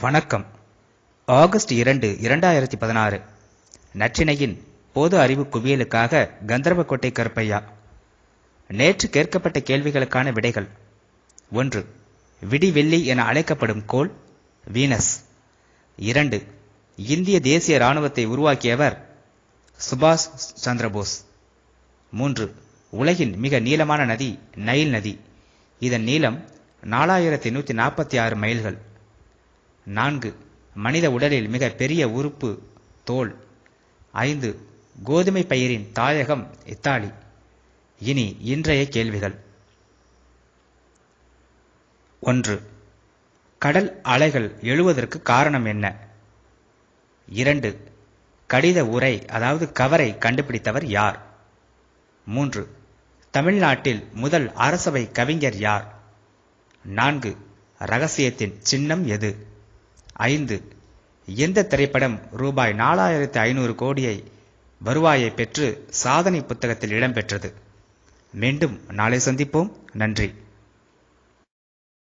வணக்கம். ஆகஸ்ட் இரண்டு இரண்டாயிரத்தி பதினாறு. நற்றினையின் பொது அறிவு குவியலுக்காக கந்தர்வக்கோட்டை கருப்பையா. நேற்று கேட்கப்பட்ட கேள்விகளுக்கான விடைகள். ஒன்று விடிவெள்ளி என அழைக்கப்படும் கோள் வீனஸ். இரண்டு இந்திய தேசிய இராணுவத்தை உருவாக்கியவர் சுபாஷ் சந்திரபோஸ். மூன்று உலகின் மிக நீளமான நதி நைல் நதி. இதன் நீளம் நாலாயிரத்தி நூற்றி நாற்பத்தி ஆறு மைல்கள். நான்கு. மனித உடலில் மிக பெரிய உறுப்பு தோல். ஐந்து. கோதுமை பயிரின் தாயகம் இத்தாலி. இனி இன்றைய கேள்விகள். ஒன்று. கடல் அலைகள் எழுவதற்கு காரணம் என்ன? இரண்டு. கடித உரை அதாவது கவரை கண்டுபிடித்தவர் யார்? மூன்று. தமிழ்நாட்டில் முதல் அரசவை கவிஞர் யார்? நான்கு. ரகசியத்தின் சின்னம் எது? ஐந்து. எந்த திரைப்படம் ரூபாய் நாலாயிரத்து ஐநூறு கோடியை வருவாயை பெற்று சாதனை புத்தகத்தில் இடம்பெற்றது மீண்டும் நாளை சந்திப்போம். நன்றி.